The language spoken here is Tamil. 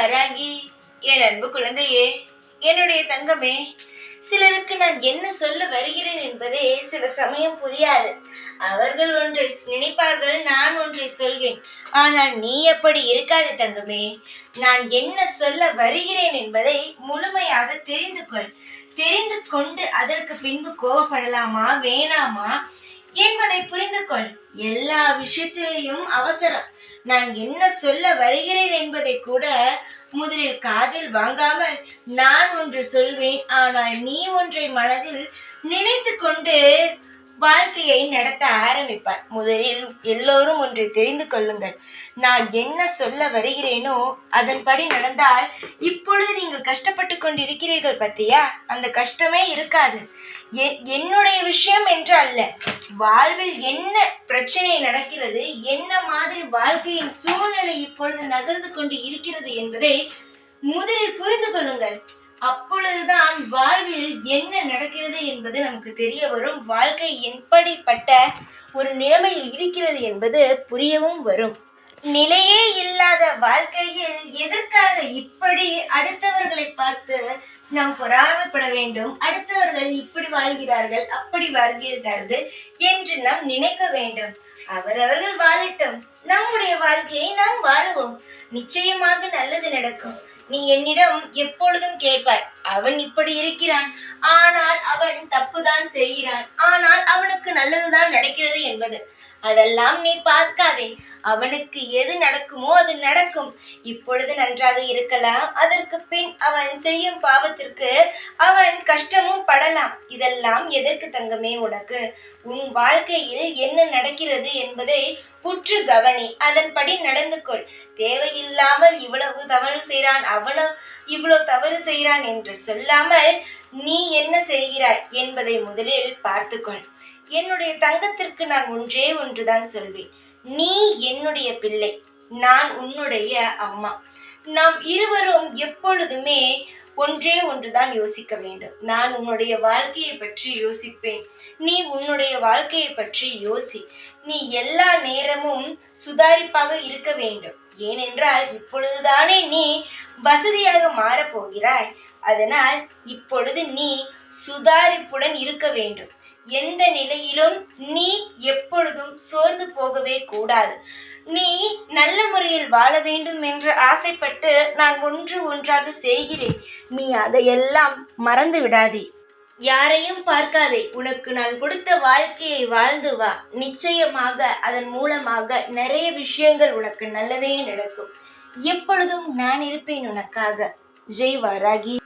வராங்கி என் அன்பு குழந்தையே என்னுடைய தங்கமே சிலருக்கு நான் என்ன சொல்ல வருகிறேன் என்பதே சில சமயம் புரியாது. அவர்கள் ஒன்றை நினைப்பார்கள் நான் ஒன்றை சொல்வேன். ஆனால் நீ அப்படி இருக்காது தங்கமே. நான் என்ன சொல்ல வருகிறேன் என்பதை முழுமையாக தெரிந்து கொள். தெரிந்து கொண்டு அதற்கு பின்பு கோவப்படலாமா வேணாமா என்பதை புரிந்து கொள். எல்லா விஷயத்திலையும் அவசரம். நான் என்ன சொல்ல வருகிறேன் என்பதை கூட முதலில் காதில் வாங்காமல் நான் ஒன்று சொல்வேன். ஆனால் நீ ஒன்றை மனதில் நினைத்து கொண்டு வாழ்க்கையை நடத்த ஆரம்பிப்பார் முதலில் எல்லோரும் ஒன்றை தெரிந்து கொள்ளுங்கள். நான் என்ன சொல்ல வருகிறேனோ அதன்படி நடந்தால் இப்பொழுது நீங்கள் கஷ்டப்பட்டு கொண்டிருக்கிறீர்கள் பத்தியா? அந்த கஷ்டமே இருக்காது. என்னுடைய விஷயம் என்று அல்ல. வாழ்வில் என்ன பிரச்சனை நடக்கிறது என்ன மாதிரி வாழ்க்கையின் சூழ்நிலை இப்பொழுது நகர்ந்து கொண்டு இருக்கிறது என்பதை முதலில் புரிந்து கொள்ளுங்கள். அப்பொழுதுதான் வாழ்வில் என்ன நடக்கிறது என்பது நமக்கு தெரிய வரும். வாழ்க்கை எப்படிப்பட்ட ஒரு நிலைமையில் இருக்கிறது என்பது புரியவும் வரும். நிலையே இல்லாத வாழ்க்கையில் எதற்காக இப்படி அடுத்தவர்களை பார்த்து நாம் பொறாமைப்பட வேண்டும். அடுத்தவர்கள் இப்படி வாழ்கிறார்கள் அப்படி வாழ்கிறார்கள் என்று நாம் நினைக்க வேண்டும். அவரவர்கள் வாழட்டும். நம்முடைய வாழ்க்கையை நாம் வாழுவோம். நிச்சயமாக நல்லது நடக்கும். நீ என்னிடம் எப்பொழுதும் கேட்பாய் அவன் இப்படி இருக்கிறான். ஆனால் அவன் தப்புதான் செய்கிறான். ஆனால் அவனுக்கு நல்லதுதான் நடக்கிறது என்பது. அதெல்லாம் நீ பார்க்காதே. அவனுக்கு எது நடக்குமோ அது நடக்கும். இப்பொழுது நன்றாக இருக்கலாம். அதற்கு பின் அவன் செய்யும் பாவத்திற்கு அவன் இதெல்லாம் எதற்கு தங்கமே உனக்கு? உன் வாழ்க்கையில் என்ன நடக்கிறது என்பதை புற்று கவனி. அதன்படி நடந்து கொள். தேவையில்லாமல் இவ்வளவு தவறு செய்கிறான் அவனோ இவ்வளவு தவறு செய்கிறான் என்று சொல்லாமல் நீ என்ன செய்கிறாய் என்பதை முதலில் பார்த்துக்கொள் என்னுடைய தங்கத்திற்கு நான் ஒன்றே ஒன்றுதான் சொல்வேன். நீ என்னுடைய பிள்ளை நான் உன்னுடைய அம்மா. நாம் இருவரும் எப்பொழுதுமே ஒன்றே ஒன்றுதான் யோசிக்க வேண்டும். நான் உன்னுடைய வாழ்க்கையை பற்றி யோசிப்பேன். நீ உன்னுடைய வாழ்க்கையை பற்றி யோசி. நீ எல்லா நேரமும் சுதாரிப்பாக இருக்க வேண்டும். ஏனென்றால் இப்பொழுதுதானே நீ வசதியாக மாறப்போகிறாய் அதனால் இப்பொழுது நீ சுதாரிப்புடன் இருக்க வேண்டும். எந்த நிலையிலும் நீ எப்பொழுதும் சோர்ந்து போகவே கூடாது. நீ நல்ல முறையில் வாழ வேண்டும் என்று ஆசைப்பட்டு நான் ஒன்று ஒன்றாக செய்கிறேன். நீ அதையெல்லாம் மறந்து விடாதே. யாரையும் பார்க்காதே. உனக்கு நான் கொடுத்த வாழ்க்கையை வாழ்ந்து வா. நிச்சயமாக அதன் மூலமாக நிறைய விஷயங்கள் உனக்கு நல்லதே நடக்கும். எப்பொழுதும் நான் இருப்பேன் உனக்காக. ஜெய் வாராகி.